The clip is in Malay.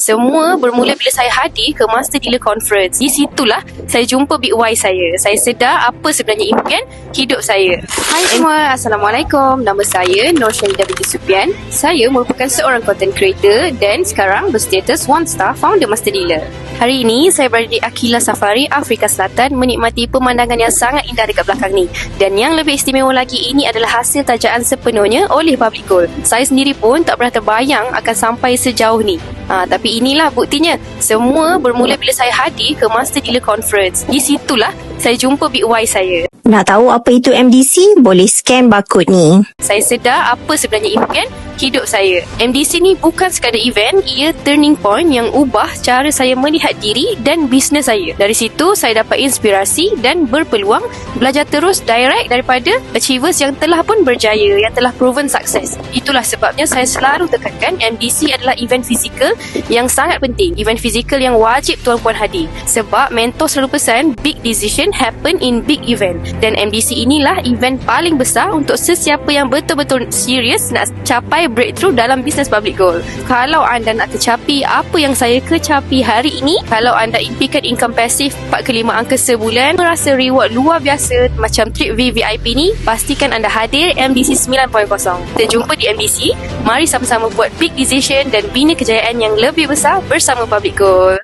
Semua bermula bila saya hadir ke Master Dealer Conference. Di situlah saya jumpa Big Y saya. Saya sedar apa sebenarnya impian hidup saya. Hai semua, Assalamualaikum. Nama saya Nur Syahida binti Supian. Saya merupakan seorang content creator dan sekarang berstatus One Star Founder Master Dealer. Hari ini saya berada di Akila Safari, Afrika Selatan menikmati pemandangan yang sangat indah dekat belakang ni. Dan yang lebih istimewa lagi ini adalah hasil tajaan sepenuhnya oleh Public Gold. Saya sendiri pun tak pernah terbayang akan sampai sejauh ni. Ha, tapi inilah buktinya. Semua bermula bila saya hadir ke Master Dealer Conference. Di situlah saya jumpa Big Y saya. Nak tahu apa itu MDC? Boleh scan barcode ni. Saya sedar apa sebenarnya impian hidup saya. MDC ni bukan sekadar event, ia turning point yang ubah cara saya melihat diri dan bisnes saya. Dari situ, saya dapat inspirasi dan berpeluang belajar terus direct daripada achievers yang telah pun berjaya, yang telah proven sukses. Itulah sebabnya saya selalu tekankan MDC adalah event fizikal yang sangat penting. Event fizikal yang wajib tuan-puan hadir. Sebab mentor selalu pesan, big decision happen in big event. Dan MDC inilah event paling besar untuk sesiapa yang betul-betul serius nak capai breakthrough dalam bisnes public goal. Kalau anda nak kecapi apa yang saya kecapi hari ini, kalau anda impikan income passive 4 ke 5 angka sebulan, merasa reward luar biasa macam trip VVIP ni, pastikan anda hadir MDC 9.0. Kita jumpa di MDC. Mari sama-sama buat big decision dan bina kejayaan yang lebih besar bersama public goal.